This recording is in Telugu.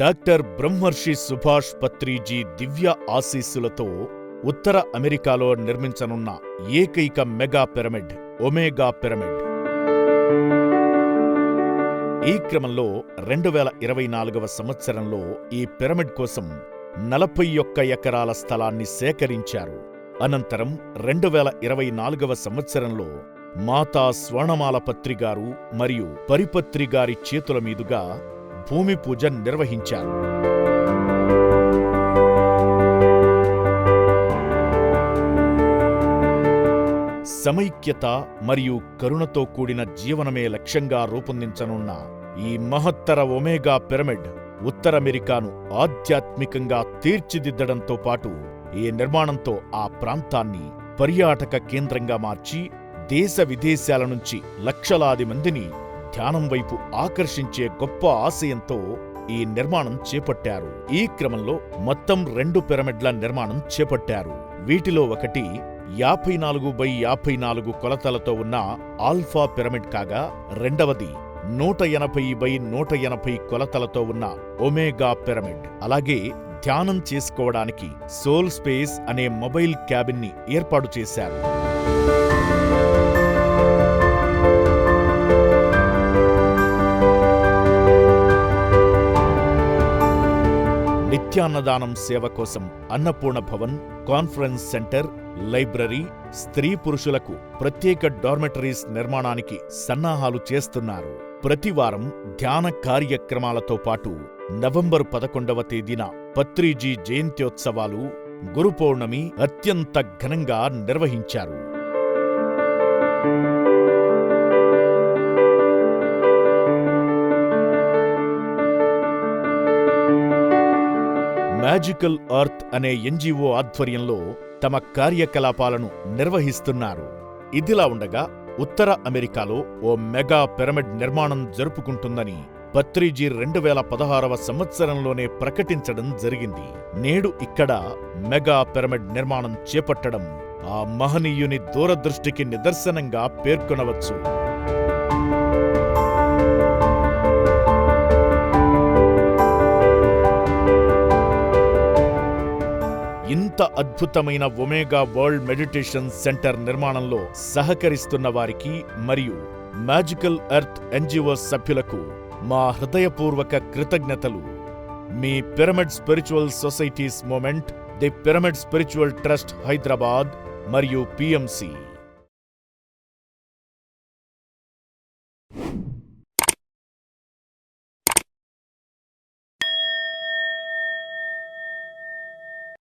డాక్టర్ బ్రహ్మర్షి సుభాష్ పత్రిజీ దివ్య ఆశీస్సులతో ఉత్తర అమెరికాలో నిర్మించనున్న ఏకైక మెగా పిరమిడ్ ఒమేగా పిరమిడ్. ఈ క్రమంలో రెండు వేల ఇరవై నాలుగవ సంవత్సరంలో ఈ పిరమిడ్ కోసం నలభై ఒక్క ఎకరాల స్థలాన్ని సేకరించారు. అనంతరం రెండు వేల ఇరవై నాలుగవ సంవత్సరంలో మాతా స్వర్ణమాల పత్రిగారు మరియు పరిపత్రి గారి చేతుల మీదుగా భూమి పూజ నిర్వహించారు. సమైక్యత మరియు కరుణతో కూడిన జీవనమే లక్ష్యంగా రూపొందించనున్న ఈ మహత్తర ఒమేగా పిరమిడ్ ఉత్తర అమెరికాను ఆధ్యాత్మికంగా తీర్చిదిద్దడంతో పాటు ఈ నిర్మాణంతో ఆ ప్రాంతాన్ని పర్యాటక కేంద్రంగా మార్చి దేశ విదేశాల నుంచి లక్షలాది మందిని ధ్యానం వైపు ఆకర్షించే గొప్ప ఆశయంతో ఈ నిర్మాణం చేపట్టారు. ఈ క్రమంలో మొత్తం రెండు పిరమిడ్ల నిర్మాణం చేపట్టారు. వీటిలో ఒకటి యాభై నాలుగు బై యాభై నాలుగు కొలతలతో ఉన్న ఆల్ఫా పిరమిడ్ కాగా రెండవది నూట ఎనభై బై నూట ఎనభై కొలతలతో ఉన్న ఒమేగా పిరమిడ్. అలాగే ధ్యానం చేసుకోవడానికి సోల్ స్పేస్ అనే మొబైల్ క్యాబిన్ని ఏర్పాటు చేశారు. నిత్యాన్నదానం సేవ కోసం Annapurna Bhavan conference centre library స్త్రీ పురుషులకు ప్రత్యేక డార్మెటరీస్ నిర్మాణానికి సన్నాహాలు చేస్తున్నారు. ప్రతివారం ధ్యాన కార్యక్రమాలతో పాటు నవంబర్ పదకొండవ తేదీన పత్రిజీ జయంత్యోత్సవాలు గురు పౌర్ణమి అత్యంత ఘనంగా నిర్వహించారు. మ్యాజికల్ అర్త్ అనే ఎన్జీఓ ఆధ్వర్యంలో తమ కార్యకలాపాలను నిర్వహిస్తున్నారు. ఇదిలా ఉండగా ఉత్తర అమెరికాలో ఓ మెగా పిరమిడ్ నిర్మాణం జరుపుకుంటుందని పత్రిజీ రెండు వేల పదహారవ సంవత్సరంలోనే ప్రకటించడం జరిగింది. నేడు ఇక్కడ మెగా పిరమిడ్ నిర్మాణం చేపట్టడం ఆ మహనీయుని దూరదృష్టికి నిదర్శనంగా పేర్కొనవచ్చు. ఇంత అద్భుతమైన ఒమేగా వరల్డ్ మెడిటేషన్ సెంటర్ నిర్మాణంలో సహకరిస్తున్న వారికి మరియు మ్యాజికల్ ఎర్త్ ఎన్జిఓ సభ్యులకు మా హృదయపూర్వక కృతజ్ఞతలు. మీ pyramid spiritual societies movement the pyramid spiritual trust Hyderabad మరియు పిఎంసి.